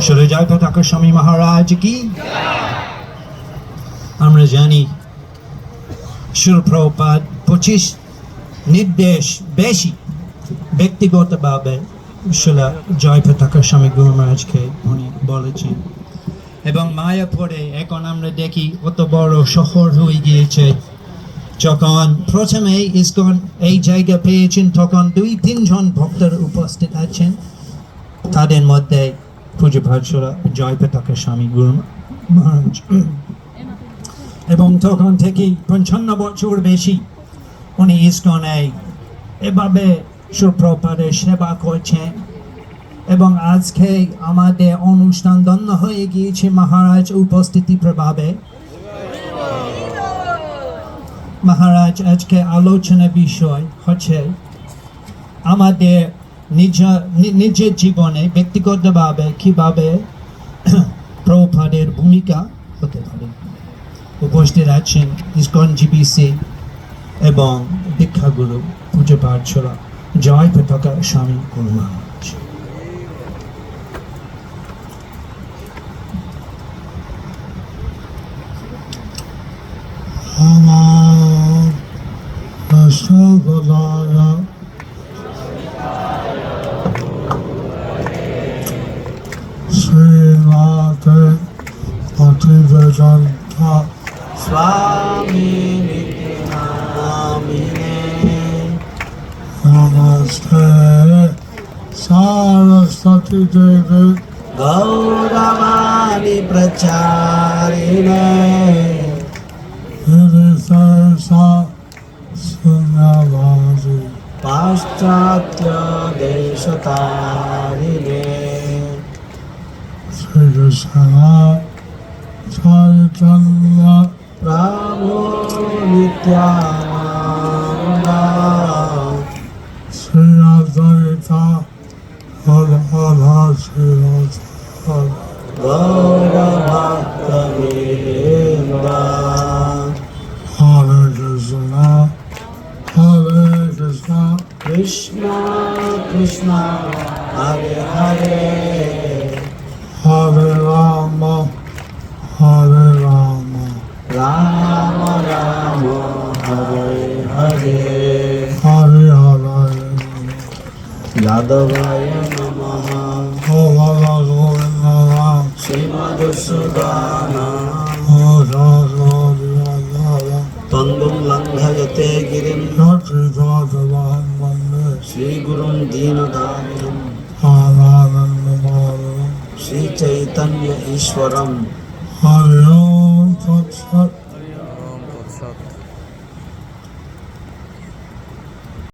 সরে যায় পতাকা স্বামী মহারাজ কি? আমরা জানি শিলপ্রপাত পঁচিশ নির্দেশ বেশি ব্যক্তিগতভাবে শিলা জয় পতাকা স্বামী গুরু মহারাজকে উনি বলেছেন। এবং মায়াপুরে এখন আমরা দেখি অত বড় শহর হয়ে গিয়েছে। যখন প্রথমে ইস্কন এই জায়গা পেয়েছেন, তখন দুই তিনজন ভক্তর উপস্থিত আছেন। তাদের মধ্যে পুজো ভাটসরা জয় পতাকা স্বামী গুরু মহারাজ। এবং তখন থেকে পঞ্চান্ন বছর বেশি উনি ইসকনে এভাবে সুপ্রপাদের সেবা করছেন। এবং আজকে আমাদের অনুষ্ঠান ধন্য হয়ে গিয়েছে মহারাজ উপস্থিতি প্রভাবে। মহারাজ, আজকে আলোচনা বিষয় হচ্ছে আমাদের নিজের জীবনে, ব্যক্তিগতভাবে কীভাবে প্রভুপাদের ভূমিকা হতে পারে। উপস্থিত আছেন ইসকন জিবিসি এবং দীক্ষাগুরু, পুজো পাঠশালা, জয় পতাকা স্বামী গুরু আমার निवेदंथ स्वामी नमस्ते सरस्वती देवी गौरवाणी प्रचारिणे सुनवाजी पाश्चात्य देशतारिणे श्रीकृष्ण 설전여 라보리따라 슬라설타 하나하나 슬라설타 너라마타미나 하늘 주스나 하늘 주스나 Krishna Krishna மாதவாய யாதவாய பங்கும் லங்கயத்தே கிரிம் ஸ்ரீகுரும் தீனதாரிணம் ஆனானந்த மாதவம் ஸ்ரீ சைத்தன்ய ஈஸ்வரம் ஹரியோ